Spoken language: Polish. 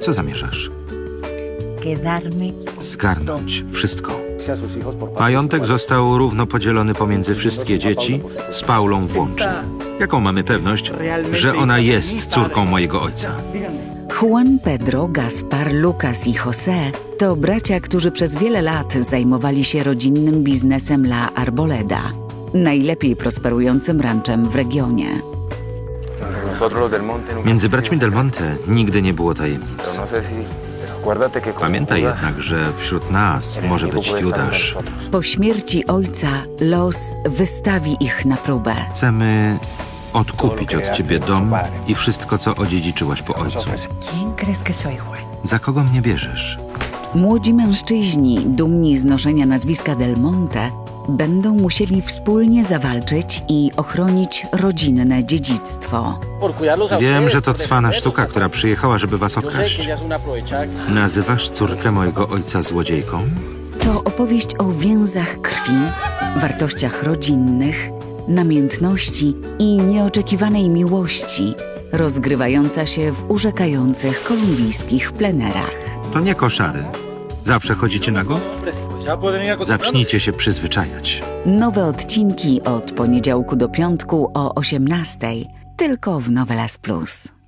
Co zamierzasz? Quedarme Zgarnąć wszystko. Majątek został równo podzielony pomiędzy wszystkie dzieci, z Paulą włącznie. Jaką mamy pewność, że ona jest córką mojego ojca? Juan Pedro, Gaspar, Lucas i José to bracia, którzy przez wiele lat zajmowali się rodzinnym biznesem La Arboleda, najlepiej prosperującym ranczem w regionie. Między braćmi Del Monte nigdy nie było tajemnic. no Pamiętaj jednak, że wśród nas może być Judasz. Po śmierci ojca los wystawi ich na próbę. Chcemy odkupić od ciebie dom i wszystko, co odziedziczyłaś po ojcu. Za kogo mnie bierzesz? Młodzi mężczyźni, dumni z noszenia nazwiska Del Monte, będą musieli wspólnie zawalczyć i ochronić rodzinne dziedzictwo. Wiem, że to cwana sztuka, która przyjechała, żeby was okraść. Nazywasz córkę mojego ojca złodziejką? To opowieść o więzach krwi, wartościach rodzinnych, namiętności i nieoczekiwanej miłości, rozgrywająca się w urzekających kolumbijskich plenerach. To nie koszary. Zawsze chodzicie nago? Zacznijcie się przyzwyczajać. Nowe odcinki od poniedziałku do piątku o 18:00 tylko w Novelas Plus.